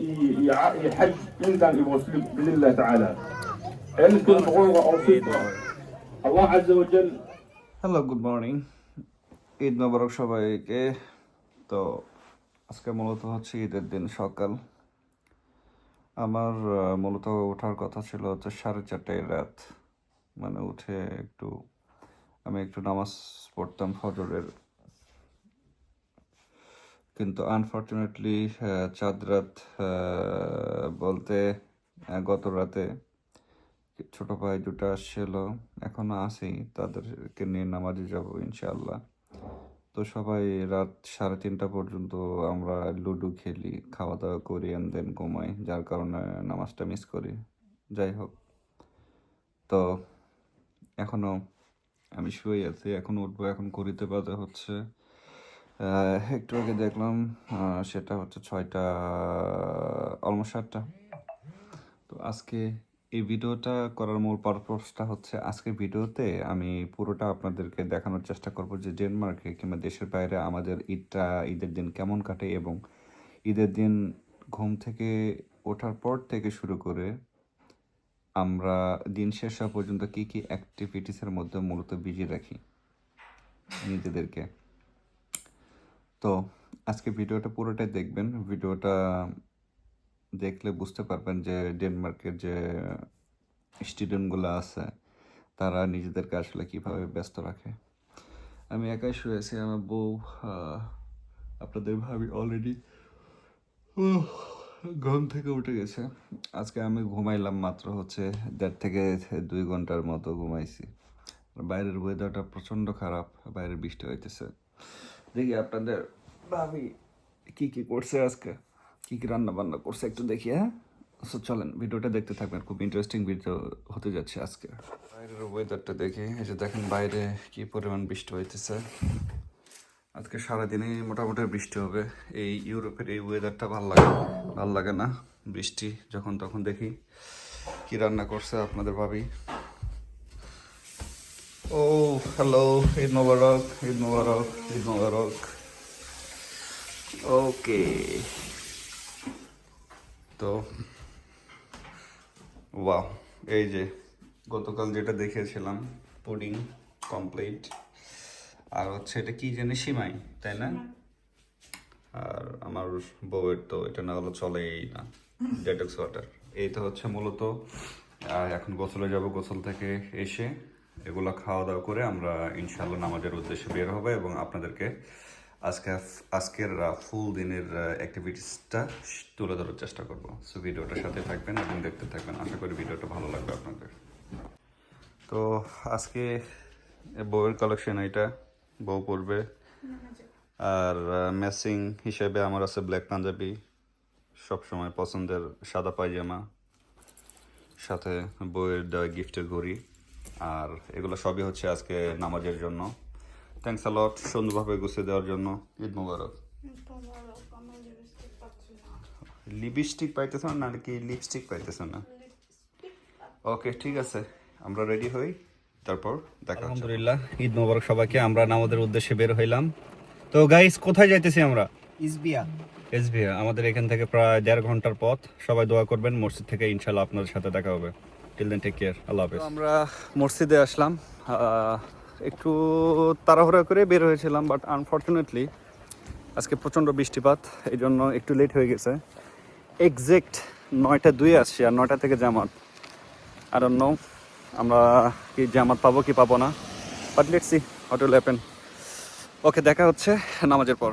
i, i Hajj innan i vårt slut, bi'nillah ta'ala. Jag skulle beröra avsluta. Allah Azza wa Jal hello good morning Eid Mubarak সবাইকে তো আজকে মূলত হচ্ছে ঈদের দিন সকাল আমার মূলত ওঠার কথা ছিল হচ্ছে সাড়ে চারটায় রাত মানে উঠে একটু আমি একটু নামাজ পড়তাম ফজরের কিন্তু আনফর্চুনেটলি চাঁদ রাত বলতে গত রাতে ছোট ভাই দুটো আসছিল। এখনও আসি তাদেরকে নিয়ে নামাজে যাব ইনশাআল্লাহ। তো সবাই রাত সাড়ে তিনটা পর্যন্ত আমরা লুডো খেলি খাওয়া দাওয়া করি অ্যান্ড দেন ঘুমাই, যার কারণে নামাজটা মিস করি। যাই হোক, তো এখনও আমি শুয়ে আছি, এখন উঠবো, এখন করিতে বাজে হচ্ছে একটু আগে দেখলাম সেটা হচ্ছে ছয়টা অলমোস্ট সাতটা। তো আজকে এই ভিডিওটা করার মূল পারপাসটা হচ্ছে আজকের ভিডিওতে আমি পুরোটা আপনাদেরকে দেখানোর চেষ্টা করব যে ডেনমার্কে কিংবা দেশের বাইরে আমাদের ঈদটা, ঈদের দিন কেমন কাটে এবং ঈদের দিন ঘুম থেকে ওঠার পর থেকে শুরু করে আমরা দিন শেষ হওয়া পর্যন্ত কী কী অ্যাক্টিভিটিসের মধ্যে মূলত বিজি রাখি নিজেদেরকে। তো আজকে ভিডিওটা পুরোটাই দেখবেন। ভিডিওটা দেখলে বুঝতে পারবেন যে ডেনমার্কের যে স্টুডেন্টগুলো আছে, তারা নিজেদেরকে আসলে কীভাবে ব্যস্ত রাখে। আমি একাই শুয়েছি আমার বউ আপনাদের ভাবি অলরেডি ঘুম থেকে উঠে গেছে। আজকে আমি ঘুমাইলাম মাত্র হচ্ছে দেড় থেকে দুই ঘণ্টার মতো ঘুমাইছি। বাইরের ওয়েদারটা প্রচণ্ড খারাপ, বাইরে বৃষ্টি হইতেছে। দেখি আপনাদের ভাবি কি কি করছে আজকে কি কি রান্না বান্না করছে একটু দেখি হ্যাঁ? So, চলেন ভিডিওটা দেখতে থাকবেন খুব ইন্টারেস্টিং ভিডিও হতে যাচ্ছে আজকে। বাইরের ওয়েদারটা দেখি এই যে দেখেন বাইরে কি পরিমাণ বৃষ্টি হইতেছে। আজকে সারাদিনই মোটামুটি বৃষ্টি হবে এই ইউরোপের এই ওয়েদারটা ভালো লাগে ভালো লাগে না বৃষ্টি যখন তখন দেখি কি রান্না করছে আপনাদের ভাবি। ও হ্যালো ঈদ মোবারক ঈদ মোবারক ঈদ মোবারক। ওকে। তো ওয়াও এই যে গতকাল যেটা দেখিয়েছিলাম পুডিং কমপ্লিট। আর হচ্ছে এটা কি জানি সিমাই তাই না? আর আমার বউয়ের তো এটা না হলো চলেই না ডেটক্স ওয়াটার এই তো হচ্ছে মূলত এখন গোসলে যাব গোসল থেকে এসে। এগুলো খাওয়া দাওয়া করে আমরা ইনশাল্লাহ নামাজের উদ্দেশ্যে বের হবে এবং আপনাদেরকে আজকে আজকের ফুল দিনের অ্যাক্টিভিটিসটা তুলে ধরার চেষ্টা করব। সো ভিডিওটার সাথে থাকবেন এবং দেখতে থাকবেন। আশা করি ভিডিওটা ভালো লাগবে আপনাদের। তো আজকে বউয়ের কালেকশন এটা, বউ পড়বে। আর ম্যাচিং হিসেবে আমার আছে ব্ল্যাক পাঞ্জাবি সবসময় পছন্দের সাদা পায়জামা, সাথে বউয়ের দেওয়া গিফটের ঘড়ি। আর এগুলো সবই হচ্ছে আজকে নামাজের জন্য। থ্যাংকস আলট সুন্দরভাবে গুছিয়ে দেওয়ার জন্য। ঈদ মুবারক। লিপস্টিক পাইতেছ না নাকি লিপস্টিক পাইতেছ না? ওকে ঠিক আছে আমরা রেডি হই তারপর দেখা আলহামদুলিল্লাহ ঈদ মোবারক সবাইকে আমরা নামাজের উদ্দেশ্যে বের হইলাম। তো গাইস কোথায় যাইতেছি আমরা? ইসবিয়া এসবিআ আমাদের এখান থেকে প্রায় দেড় ঘণ্টার পথ। সবাই দোয়া করবেন মসজিদ থেকে ইনশাল্লাহ আপনাদের সাথে দেখা হবে। Till then take care Allah হাফেজ আমরা মসজিদে আসলাম। একটু তাড়াহুড়া করে বের হয়েছিলাম বাট আনফর্চুনেটলি আজকে প্রচণ্ড বৃষ্টিপাত, এই জন্য একটু লেট হয়ে গেছে। এক্সাক্ট নয়টা দুই আসছি আর নয়টা থেকে জামাত। আর অন্য আমরা কি জামাত পাবো কি পাবো না but let see what will okay দেখা হচ্ছে নামাজের পর।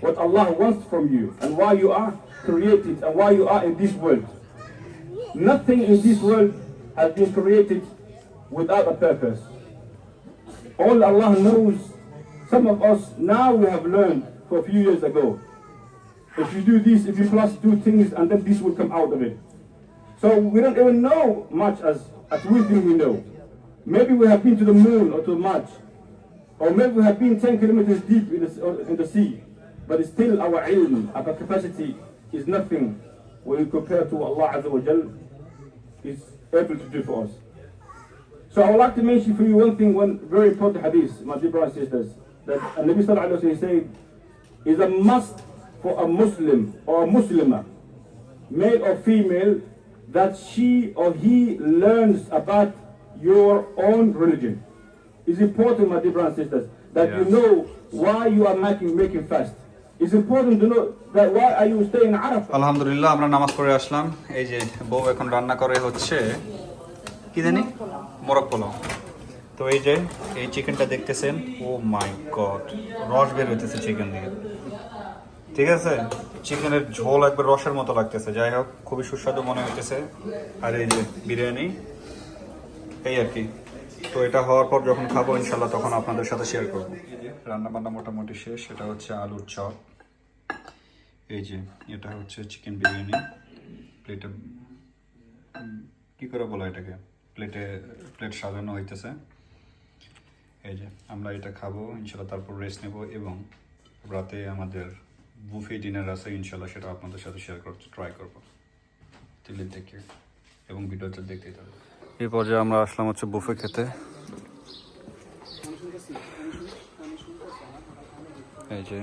what Allah wants from you and why you are created and why you are in this world. Nothing in this world has been created without a purpose. All Allah knows, some of us now we have learned for a few years ago. if you do this, if you plus do things, and then this will come out of it. So we don't even know much as, as we think we know. Maybe we have been to the moon or to Mars, or maybe we have been 10 kilometers deep in the, in the sea, but still our ilm, our capacity is nothing when you compare to what Allah Azza wa Jal is able to do for us. So I would like to mention for you one thing, one very important hadith, my dear brothers and sisters, that Nabi Sallallahu Alaihi Wasallam said, is a must for a Muslim or a Muslimah, male or female, that she or he learns about your own religion. It's important, my dear brothers and sisters, that you know why you are making, making fast. আলহামদুলিল্লাহ, আমরা নামাজ পড়ে আসলাম। এই যে বউ এখন রান্না করে হচ্ছে, কি জানি? মোরগ পোলাও। তো এই যে, এই চিকেনটা দেখতেছেন, ও মাই গড, রস বের হইতেছে চিকেন দিয়ে। ঠিক আছে? চিকেনের ঝোল একবার রসের মতো লাগতেছে। যাই হোক, খুবই সুস্বাদু মনে হইতেছে। আর এই যে বিরিয়ানি, এই আর কি। তো এটা হওয়ার পর যখন খাব ইনশাল্লাহ তখন আপনাদের সাথে শেয়ার করব। রান্না বান্না মোটামুটি শেষ সেটা হচ্ছে আলুর চপ। এই যে, এটা হচ্ছে চিকেন বিরিয়ানি। প্লেটে কি করে বলো এটাকে? প্লেটে প্লেট সাজানো হইতেছে। এই যে, আমরা এটা খাব ইনশাল্লাহ তারপর রেস্ট নেব এবং রাতে আমাদের বুফে ডিনার আছে ইনশাল্লাহ সেটা আপনাদের সাথে শেয়ার করতে ট্রাই করব। দিল্লি থেকে এবং ভিডিওটা দেখতেই থাকব এই পর্যায়ে আমরা আসলাম হচ্ছে বুফে খেতে। এই যে।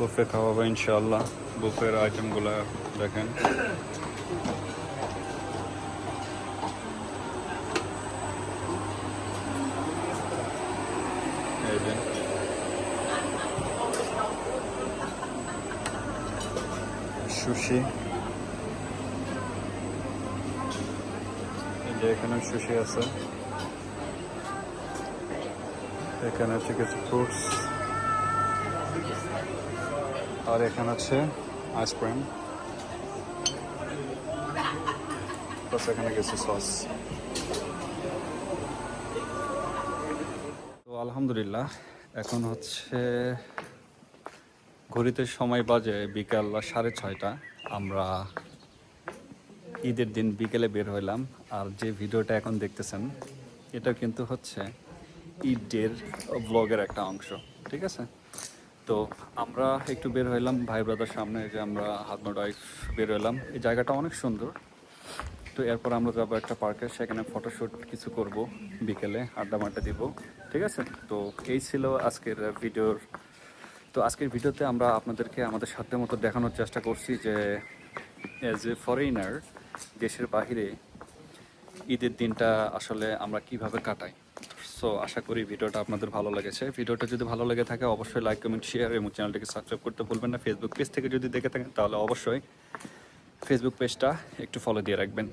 বুফে খাওয়াবো ইনশাল্লাহ বুফের আইটেমগুলো দেখেন। যে সুশি। এখানে সুশি আছে। এখানে আছে কিছু ফ্রুটস আর এখানে আছে আইসক্রিম এখানে কিছু সস তো আলহামদুলিল্লাহ, এখন হচ্ছে ঘড়িতে সময় বাজে বিকাল সাড়ে ছয়টা। আমরা ঈদের দিন বিকেলে বের হইলাম আর যে ভিডিওটা এখন দেখতেছেন এটা কিন্তু হচ্ছে ঈদের ব্লগের একটা অংশ, ঠিক আছে? তো আমরা একটু বের হইলাম ভাই ব্রাদার সামনে যে আমরা হাজব্যান্ড ওয়াইফ বের হইলাম। এই জায়গাটা অনেক সুন্দর তো এরপর আমরা যাব একটা পার্কে, সেখানে ফটোশ্যুট কিছু করব, বিকেলে আড্ডা মাড্ডা দিব, ঠিক আছে? তো এই ছিল আজকের ভিডিওর, তো আজকের ভিডিওতে আমরা আপনাদেরকে আমাদের সাধ্য মতো দেখানোর চেষ্টা করছি যে অ্যাজ এ ফরেনার দেশের বাহিরে ঈদের দিনটা আসলে আমরা কীভাবে কাটাই। সো আশা করি ভিডিওটা আপনাদের ভালো লেগেছে। ভিডিওটা যদি ভালো লেগে থাকে, অবশ্যই লাইক কমেন্ট শেয়ার এবং চ্যানেলটিকে সাবস্ক্রাইব করতে ভুলবেন না। ফেসবুক পেজ থেকে যদি দেখে থাকেন, তাহলে অবশ্যই ফেসবুক পেজটা একটু ফলো দিয়ে রাখবেন।